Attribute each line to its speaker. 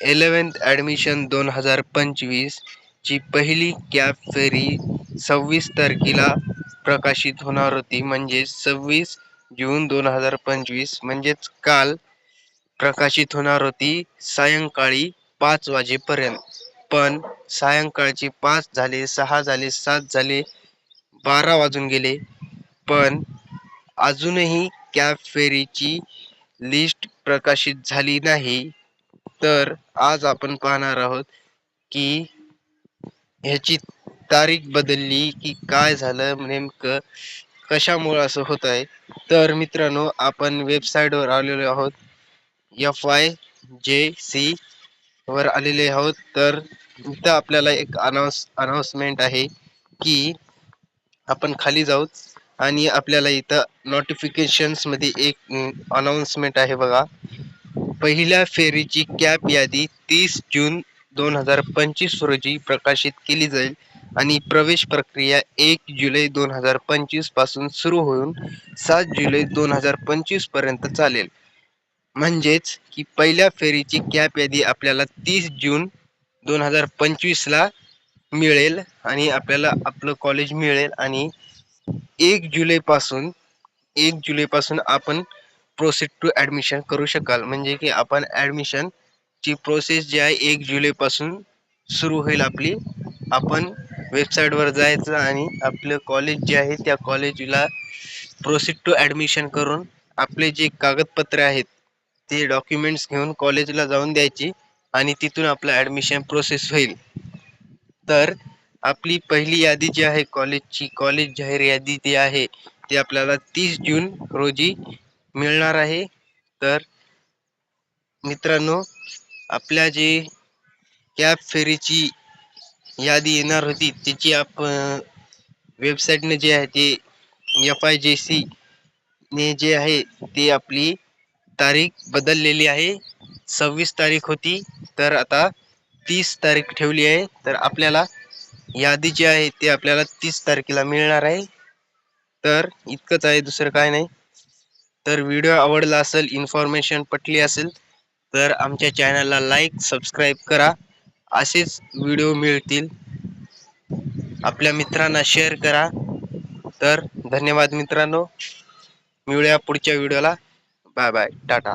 Speaker 1: Eleventh admission दोन हजार पंचवीसची पहिली कॅब फेरी सव्वीस तारखेला प्रकाशित होणार होती. म्हणजेच सव्वीस जून दोन हजार पंचवीस म्हणजेच काल प्रकाशित होणार होती सायंकाळी पाच वाजेपर्यंत. पण सायंकाळचे पाच झाले सहा झाले सात झाले बारा वाजून गेले. पण अजूनही कॅब फेरीची लिस्ट प्रकाशित झाली नाही. तर आज आपण पाहणार आहोत की ह्याची तारीख बदलली की काय झालं नेमकं कशामुळे असं होत आहे. तर मित्रांनो आपण वेबसाईटवर आलेलो आहोत. एफ आय जे सी वर आलेले आहोत. तर इथं आपल्याला एक अनाऊन्स अनाऊन्समेंट आहे की आपण खाली जाऊ आणि आपल्याला इथं नोटिफिकेशन्समध्ये एक अनाऊन्समेंट आहे बघा. पहिल्या फेरीची कॅब यादी तीस जून दोन हजार पंचवीस रोजी प्रकाशित केली जाईल आणि प्रवेश प्रक्रिया एक जुलै दोन हजार पंचवीसपासून सुरू होऊन सात जुलै दोन हजार पंचवीसपर्यंत चालेल. म्हणजेच की पहिल्या फेरीची कॅब यादी आपल्याला तीस जून दोन हजार पंचवीसला मिळेल आणि आपल्याला आपलं कॉलेज मिळेल आणि एक जुलैपासून एक जुलैपासून आपण प्रोसीड टू ॲडमिशन करू शकाल. म्हणजे की आपण ॲडमिशनची प्रोसेस जी आहे एक जुलैपासून सुरू होईल आपली. आपण वेबसाईटवर जायचं आणि आपलं कॉलेज जे आहे त्या कॉलेजला प्रोसीड टू ॲडमिशन करून आपले जे कागदपत्रे आहेत ते डॉक्युमेंट्स घेऊन कॉलेजला जाऊन द्यायची आणि तिथून आपलं ॲडमिशन प्रोसेस होईल. तर आपली पहिली यादी जी आहे कॉलेजची कॉलेज जाहीर यादी ती आहे ती आपल्याला तीस जून रोजी मिळणार आहे. तर मित्रांनो आपल्या जे कॅब फेरीची यादी येणार होती त्याची आप वेबसाईटने जे आहे ते एफ आय जे सी ने जे आहे ते आपली तारीख बदललेली आहे. सव्वीस तारीख होती तर आता तीस तारीख ठेवली आहे. तर आपल्याला यादी जी आहे ती आपल्याला तीस तारखेला मिळणार आहे. तर इतकंच आहे दुसरं काय नाही. तर व्हिडिओ आवडला असेल इन्फॉर्मेशन पटली असेल तर आमच्या चॅनलला लाईक सबस्क्राईब करा. असेच व्हिडिओ मिळतील. आपल्या मित्रांना शेअर करा. तर धन्यवाद मित्रांनो. मिळूया पुढच्या व्हिडिओला बाय बाय टाटा.